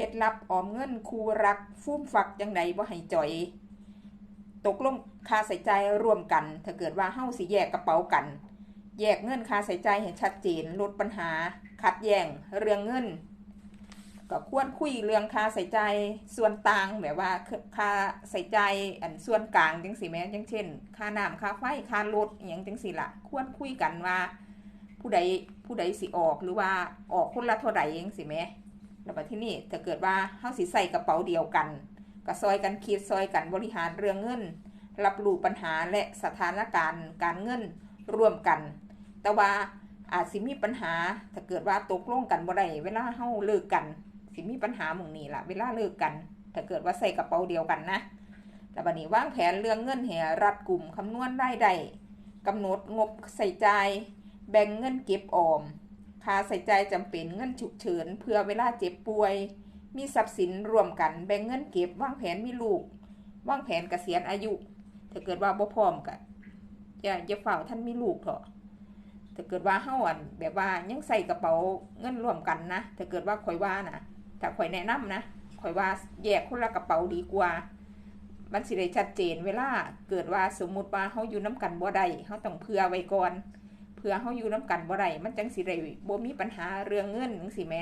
เคล็ดลับออมเงินคู่รัก ฟุ่มฝักจังใดบ่ให้จ่อย ตกลงค่าใส่ใจร่วมกัน ถ้าเกิดว่าเฮาสิแยกกระเป๋ากัน แยกเงินค่าใส่ใจให้ชัดเจนลดปัญหา ขัดแย้งเรื่องเงิน ก็ควรคุยเรื่องค่าใส่ใจส่วนต่างแบบว่าค่าใส่ใจอันส่วนกลางจังสิแม่จังเช่น ค่าน้ำค่าไฟค่ารถอย่างจังสิละควรคุยกันว่าผู้ใดผู้ใดสิออกหรือว่าออกคนละเท่าใดจังสิแม่ แล้วบัดที่นี่ถ้าเกิดว่าเฮาสิใส่กระเป๋าเดียวกันก็ซอยกันคิดซอยกันบริหารเรื่องเงิน รับรู้ปัญหาและสถานการณ์การเงินร่วมกัน แต่ว่าอาจสิมีปัญหาถ้าเกิดว่าตกลงกันบ่ได้เวลาเฮาเลิกกัน สิมีปัญหาหม่องนี้ล่ะ เวลาเลิกกัน ถ้าเกิดว่าใส่กระเป๋าเดียวกันนะแล้วบัดนี้วางแผนเรื่องเงินให้รัดกลุ่มคำนวณรายได้กำหนดงบใส่ใจแบ่งเงินเก็บออม ค่าใส่ใจจำเป็นเงินฉุกเฉินเพื่อเวลาเจ็บป่วย มีทรัพย์สินรวมกันแบ่งเงินเก็บวางแผนมีลูกวางแผนเกษียณอายุ ถ้าเกิดว่าบ่พร้อมก็อย่าอย่าเฝ้าท่านมีลูกเถอะถ้าเกิดว่าเฮาอันแบบว่ายังใส่กระเป๋าเงินรวมกันนะถ้าเกิดว่าข่อยว่านะถ้าข่อยแนะนำนะข่อยว่าแยกคนละกระเป๋าดีกว่ามันสิได้ชัดเจนเวลาเกิดว่าสมมุติว่าเฮาอยู่น้กันบ่ได้เฮาต้องเผื่อไว้ก่อน เพื่อเขาอยู่น้กันบ่ได้มันจังสิได้บ่มีปัญหาเรื่องเงินจังสิแหม